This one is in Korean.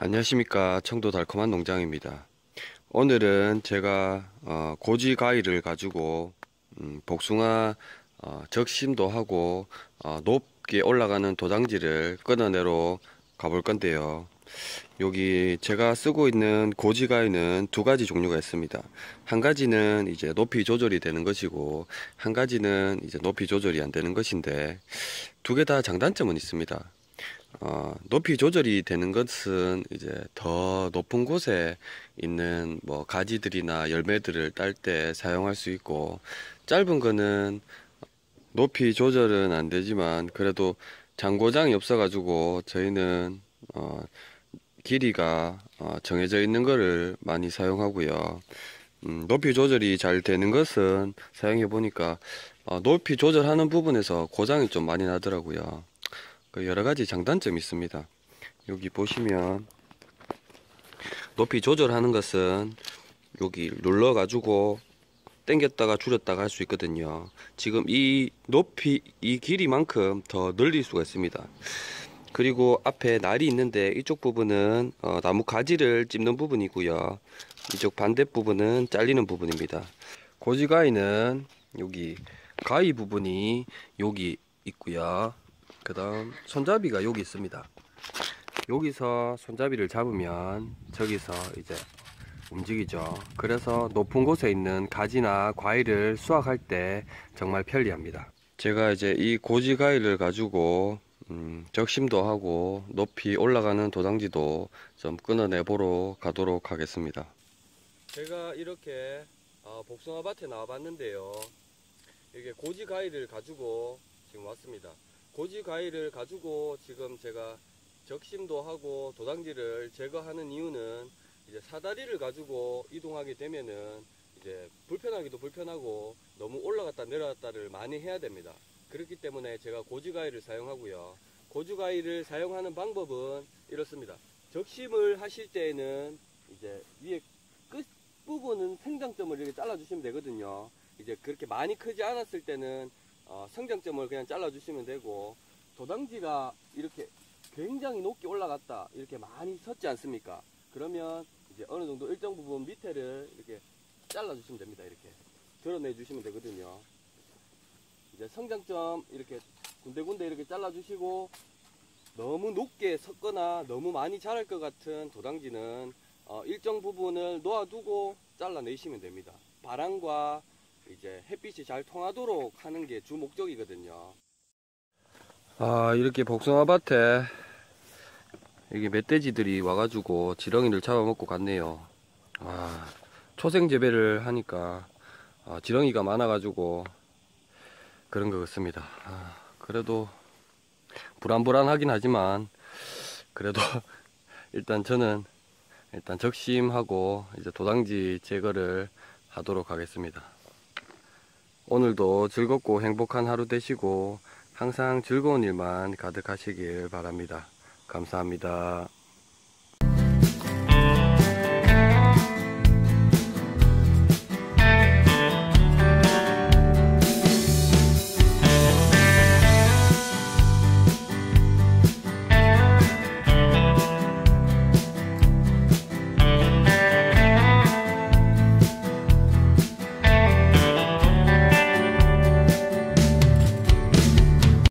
안녕하십니까. 청도 달콤한 농장입니다. 오늘은 제가 어, 고지 가위를 가지고 음, 복숭아 어, 적심도 하고 어, 높게 올라가는 도장지를 끊어내러 가볼 건데요. 여기 제가 쓰고 있는 고지 가위는 두 가지 종류가 있습니다. 한 가지는 이제 높이 조절이 되는 것이고 한 가지는 이제 높이 조절이 안 되는 것인데 두 개 다 장단점은 있습니다 어, 높이 조절이 되는 것은 이제 더 높은 곳에 있는 뭐 가지들이나 열매들을 딸 때 사용할 수 있고 짧은 거는 높이 조절은 안 되지만 그래도 장고장이 없어 가지고 저희는 어, 길이가 어, 정해져 있는 거를 많이 사용하고요. 음, 높이 조절이 잘 되는 것은 사용해 보니까 어, 높이 조절하는 부분에서 고장이 좀 많이 나더라고요. 그 여러 가지 장단점이 있습니다. 여기 보시면 높이 조절하는 것은 여기 눌러 가지고 당겼다가 줄였다가 할 수 있거든요. 지금 이 높이 이 길이만큼 더 늘릴 수가 있습니다. 그리고 앞에 날이 있는데 이쪽 부분은 어, 나무 가지를 찝는 부분이고요. 이쪽 반대 부분은 잘리는 부분입니다. 고지가위는 여기 가위 부분이 여기 있고요. 그 다음 손잡이가 여기 있습니다. 여기서 손잡이를 잡으면 저기서 이제 움직이죠. 그래서 높은 곳에 있는 가지나 과일을 수확할 때 정말 편리합니다. 제가 이제 이 고지 가위를 가지고 음, 적심도 하고 높이 올라가는 도장지도 좀 끊어내 보러 가도록 하겠습니다. 제가 이렇게 어, 복숭아 밭에 나와 봤는데요. 이게 고지 가위를 가지고 지금 왔습니다 고지 가위를 가지고 지금 제가 적심도 하고 도당지를 제거하는 이유는 이제 사다리를 가지고 이동하게 되면은 이제 불편하기도 불편하고 너무 올라갔다 내려갔다를 많이 해야 됩니다. 그렇기 때문에 제가 고지 가위를 사용하고요. 고지 가위를 사용하는 방법은 이렇습니다. 적심을 하실 때에는 이제 위에 끝 부분은 생장점을 이렇게 잘라 주시면 되거든요. 이제 그렇게 많이 크지 않았을 때는 어, 성장점을 그냥 잘라주시면 되고 도당지가 이렇게 굉장히 높게 올라갔다 이렇게 많이 섰지 않습니까? 그러면 이제 어느 정도 일정 부분 밑에를 이렇게 잘라주시면 됩니다. 이렇게 드러내 주시면 되거든요. 이제 성장점 이렇게 군데군데 이렇게 잘라주시고 너무 높게 섰거나 너무 많이 자랄 것 같은 도당지는 어, 일정 부분을 놓아두고 잘라내시면 됩니다. 바람과 이제 햇빛이 잘 통하도록 하는 게 주 목적이거든요. 아 이렇게 복숭아 밭에 여기 멧돼지들이 와가지고 지렁이를 잡아먹고 갔네요. 아 초생 재배를 하니까 아, 지렁이가 많아가지고 그런 것 같습니다. 아, 그래도 불안불안하긴 하지만 그래도 일단 저는 일단 적심하고 이제 도당지 제거를 하도록 하겠습니다. 오늘도 즐겁고 행복한 하루 되시고 항상 즐거운 일만 가득하시길 바랍니다. 감사합니다.